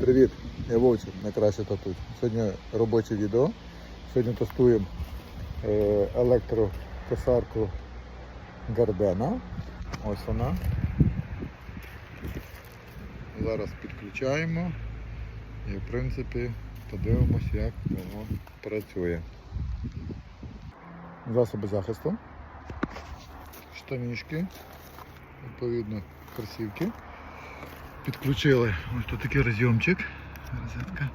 Привіт, я Вовчик, найкраще татуть. Сьогодні робоче відео. Сьогодні тестуємо е, електрокосарку Гардена. Ось вона. Зараз підключаємо і в принципі подивимось, як воно працює. Засоби захисту, штанішки, відповідно кросівки. Підключили ось тут такий розйомчик. Розетка.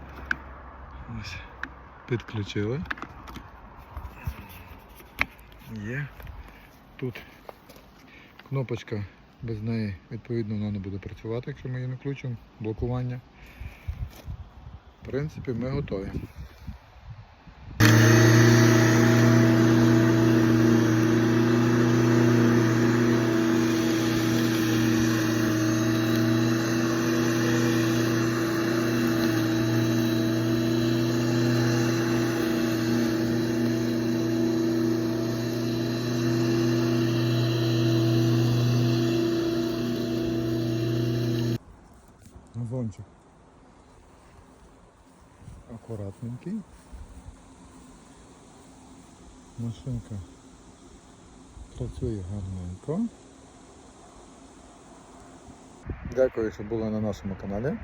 Ось. Підключили. Є. Тут кнопочка, без неї відповідно вона не буде працювати, якщо ми її не включимо. Блокування. В принципі, ми готові. Газончик. Акуратненький. Машинка працює гарненько. Дякую, що були на нашому каналі.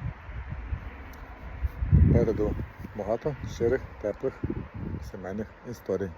Переду багато щирих, теплих сімейних історій.